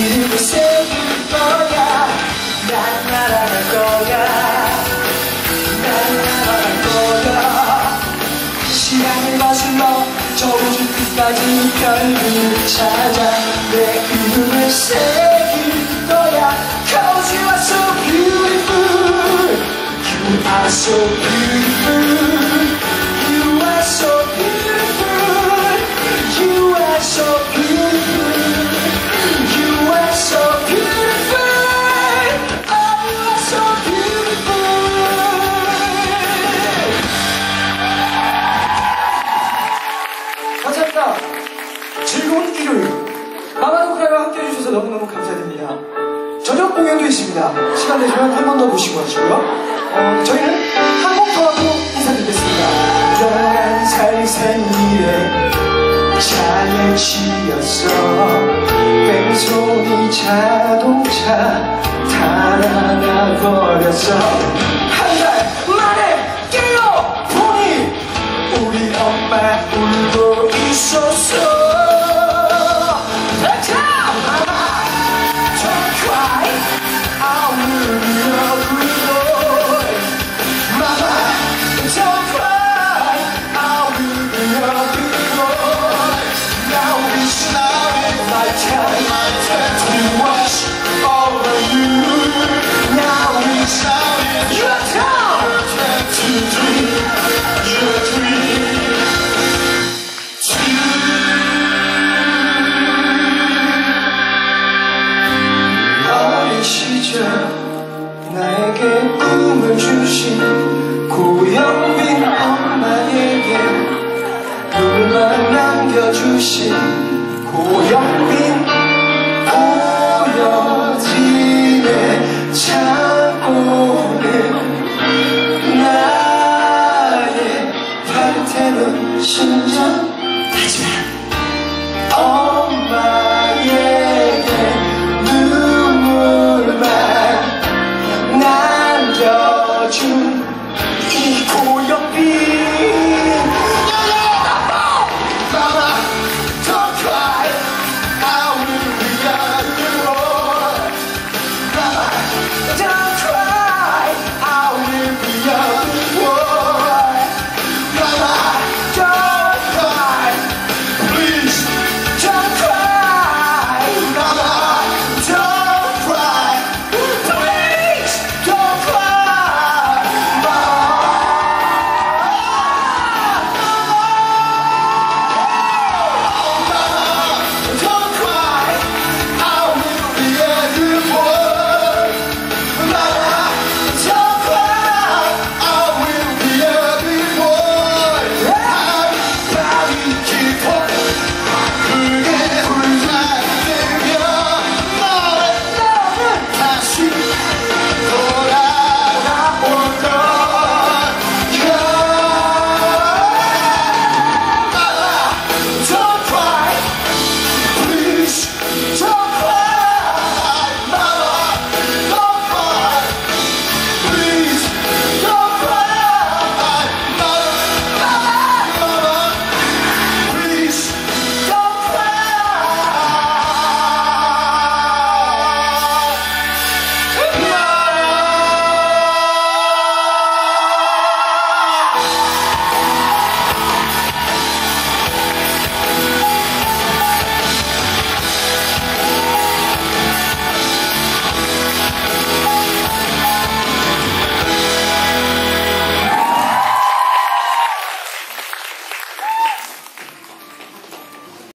이름을 새길 거야 난 날아갈 거야 난 날아갈 거야 시간을 거슬러 저 우주 끝까지 별을 찾아 내 이름을 새길 거야 Cause you are so beautiful You are so beautiful 해주셔서 너무너무 감사드립니다. 저녁 공연도 있습니다. 시간 되시면 한 번 더 보시고 가시고요. 어, 저희는 한곡더 하고 인사드리겠습니다. 영원한 살생 일에 차에 치였어 뺑소니 자동차 달아나 버렸어 한 달 만에 깨어 보니 우리 엄마 울고 있었어 나에게 꿈을 주신 고영빈 엄마에게 눈만 남겨주신 고영빈